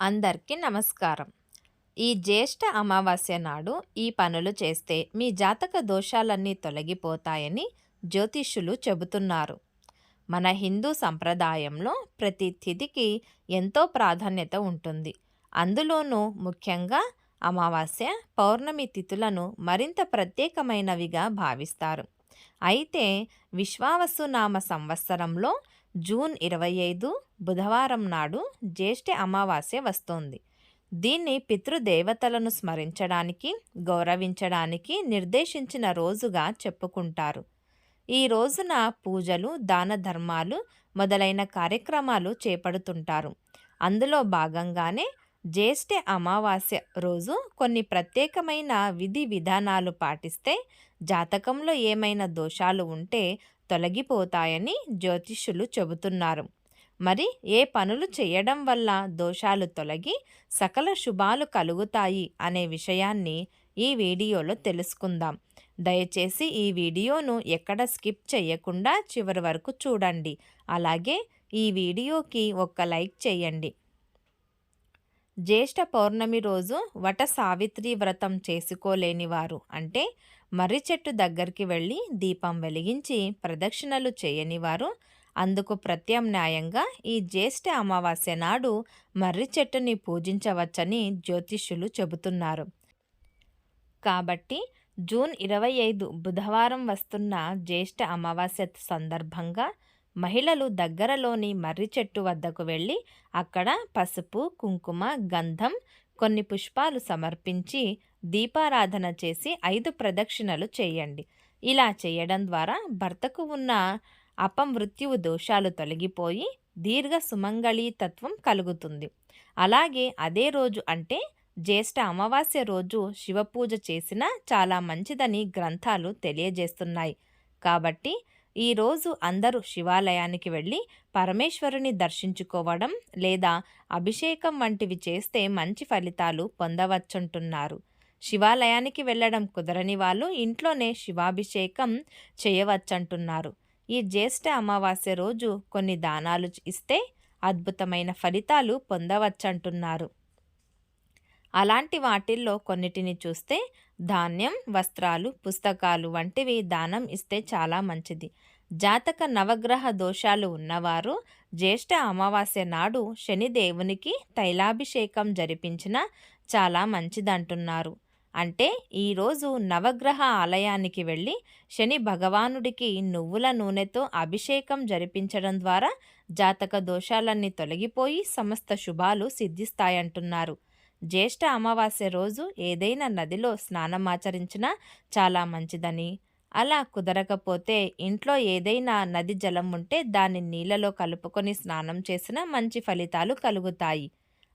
అందరికీ నమస్కారం. ఈ జ్యేష్ఠ అమావాస్య నాడు ఈ పనులు చేస్తే మీ జాతక దోషాలన్నీ తొలగిపోతాయని జ్యోతిష్యులు చెబుతున్నారు. మన హిందూ సంప్రదాయంలో ప్రతి తిథికి ఎంతో ప్రాధాన్యత ఉంటుంది. అందులోనూ ముఖ్యంగా అమావాస్య పౌర్ణమి తిథులను మరింత ప్రత్యేకమైనవిగా భావిస్తారు. అయితే విశ్వావసునామ సంవత్సరంలో జూన్ ఇరవై ఐదు బుధవారం నాడు జ్యేష్ఠ అమావాస్య వస్తోంది. దీన్ని పితృదేవతలను స్మరించడానికి గౌరవించడానికి నిర్దేశించిన రోజుగా చెప్పుకుంటారు. ఈ రోజున పూజలు దాన ధర్మాలు మొదలైన కార్యక్రమాలు చేపడుతుంటారు. అందులో భాగంగానే జ్యేష్ఠ అమావాస్య రోజు కొన్ని ప్రత్యేకమైన విధి విధానాలు పాటిస్తే జాతకంలో ఏమైనా దోషాలు ఉంటే తొలగిపోతాయని జ్యోతిష్యులు చెబుతున్నారు. మరి ఏ పనులు చేయడం వల్ల దోషాలు తొలగి సకల శుభాలు కలుగుతాయి అనే విషయాన్ని ఈ వీడియోలో తెలుసుకుందాం. దయచేసి ఈ వీడియోను ఎక్కడ స్కిప్ చేయకుండా చివరి వరకు చూడండి. అలాగే ఈ వీడియోకి ఒక్క లైక్ చేయండి. జ్యేష్ఠ పౌర్ణమి రోజు వట సావిత్రి వ్రతం చేసుకోలేని వారు అంటే మర్రి చెట్టు దగ్గరికి వెళ్ళి దీపం వెలిగించి ప్రదక్షిణలు చేయని వారు అందుకు ప్రత్యామ్నాయంగా ఈ జ్యేష్ఠ అమావాస్య నాడు మర్రి చెట్టుని పూజించవచ్చని జ్యోతిష్యులు చెబుతున్నారు. కాబట్టి జూన్ ఇరవై ఐదు బుధవారం వస్తున్న జ్యేష్ఠ అమావాస్య సందర్భంగా మహిళలు దగ్గరలోని మర్రి చెట్టు వద్దకు వెళ్ళి అక్కడ పసుపు కుంకుమ గంధం కొన్ని పుష్పాలు సమర్పించి దీపారాధన చేసి ఐదు ప్రదక్షిణలు చేయండి. ఇలా చేయడం ద్వారా భర్తకు ఉన్న అపమృత్యువు దోషాలు తొలగిపోయి దీర్ఘ సుమంగళీ తత్వం కలుగుతుంది. అలాగే అదే రోజు అంటే జ్యేష్ఠ అమావాస్య రోజు శివపూజ చేసిన చాలా మంచిదని గ్రంథాలు తెలియజేస్తున్నాయి. కాబట్టి ఈరోజు అందరూ శివాలయానికి వెళ్ళి పరమేశ్వరుని దర్శించుకోవడం లేదా అభిషేకం వంటివి చేస్తే మంచి ఫలితాలు పొందవచ్చుంటున్నారు. శివాలయానికి వెళ్ళడం కుదరని వాళ్ళు ఇంట్లోనే శివాభిషేకం చేయవచ్చంటున్నారు. ఈ జ్యేష్ఠ అమావాస్య రోజు కొన్ని దానాలు ఇస్తే అద్భుతమైన ఫలితాలు పొందవచ్చంటున్నారు. అలాంటి వాటిల్లో కొన్నిటిని చూస్తే ధాన్యం వస్త్రాలు పుస్తకాలు వంటివి దానం ఇస్తే చాలా మంచిది. జాతక నవగ్రహ దోషాలు ఉన్నవారు జ్యేష్ఠ అమావాస్య నాడు శనిదేవునికి తైలాభిషేకం జరిపించిన చాలా మంచిదంటున్నారు. అంటే ఈరోజు నవగ్రహ ఆలయానికి వెళ్ళి శని భగవానుడికి నువ్వుల నూనెతో అభిషేకం జరిపించడం ద్వారా జాతక దోషాలన్నీ తొలగిపోయి సమస్త శుభాలు సిద్ధిస్తాయంటున్నారు. జ్యేష్ఠ అమావాస్య రోజు ఏదైనా నదిలో స్నానమాచరించినా చాలా మంచిదని. అలా కుదరకపోతే ఇంట్లో ఏదైనా నది జలం ఉంటే దాన్ని నీళ్ళలో కలుపుకొని స్నానం చేసినా మంచి ఫలితాలు కలుగుతాయి.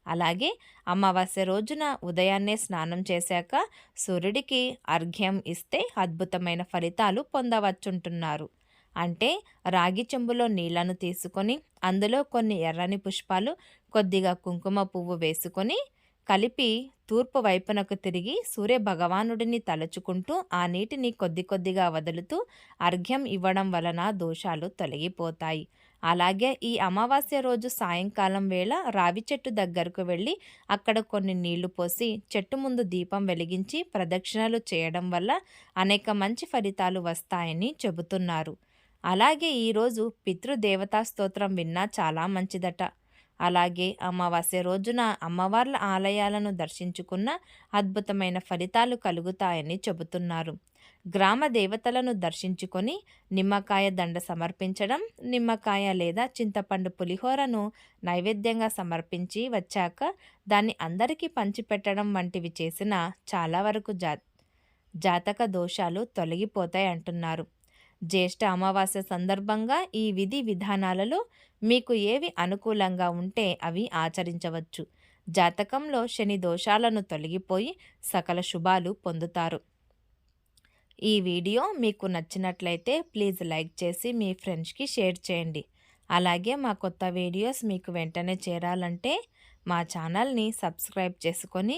అలాగే అమావాస్య రోజున ఉదయాన్నే స్నానం చేశాక సూర్యుడికి అర్ఘ్యం ఇస్తే అద్భుతమైన ఫలితాలు పొందవచ్చుంటున్నారు. అంటే రాగి చెంబులో నీళ్ళను తీసుకొని అందులో కొన్ని ఎర్రని పుష్పాలు కొద్దిగా కుంకుమ పువ్వు వేసుకొని కలిపి తూర్పు వైపునకు తిరిగి సూర్య భగవానుడిని తలుచుకుంటూ ఆ నీటిని కొద్ది కొద్దిగా వదులుతూ అర్ఘ్యం ఇవ్వడం వలన దోషాలు తొలగిపోతాయి. అలాగే ఈ అమావాస్య రోజు సాయంకాలం వేళ రావి చెట్టు దగ్గరకు వెళ్ళి అక్కడ కొన్ని నీళ్ళు పోసి చెట్టు ముందు దీపం వెలిగించి ప్రదక్షిణలు చేయడం వల్ల అనేక మంచి ఫలితాలు వస్తాయని చెబుతున్నారు. అలాగే ఈరోజు పితృదేవతా స్తోత్రం విన్నా చాలా మంచిదట. అలాగే అమావాస్య రోజున అమ్మవార్ల ఆలయాలను దర్శించుకున్న అద్భుతమైన ఫలితాలు కలుగుతాయని చెబుతున్నారు. గ్రామ దేవతలను దర్శించుకొని నిమ్మకాయ దండ సమర్పించడం నిమ్మకాయ లేదా చింతపండు పులిహోరను నైవేద్యంగా సమర్పించి వచ్చాక దాన్ని అందరికీ పంచిపెట్టడం వంటివి చేసిన చాలా వరకు జా జాతక దోషాలు తొలగిపోతాయి అంటున్నారు జ్యేష్ఠ అమావాస్య సందర్భంగా ఈ విధి విధానాలలో మీకు ఏవి అనుకూలంగా ఉంటే అవి ఆచరించవచ్చు. జాతకంలో శని దోషాలను తొలగిపోయి సకల శుభాలు పొందుతారు. ఈ వీడియో మీకు నచ్చినట్లయితే ప్లీజ్ లైక్ చేసి మీ ఫ్రెండ్స్కి షేర్ చేయండి. అలాగే మా కొత్త వీడియోస్ మీకు వెంటనే చేరాలంటే మా ఛానల్ని సబ్స్క్రైబ్ చేసుకొని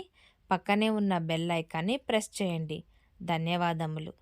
పక్కనే ఉన్న బెల్ ఐకాన్ని ప్రెస్ చేయండి. ధన్యవాదములు.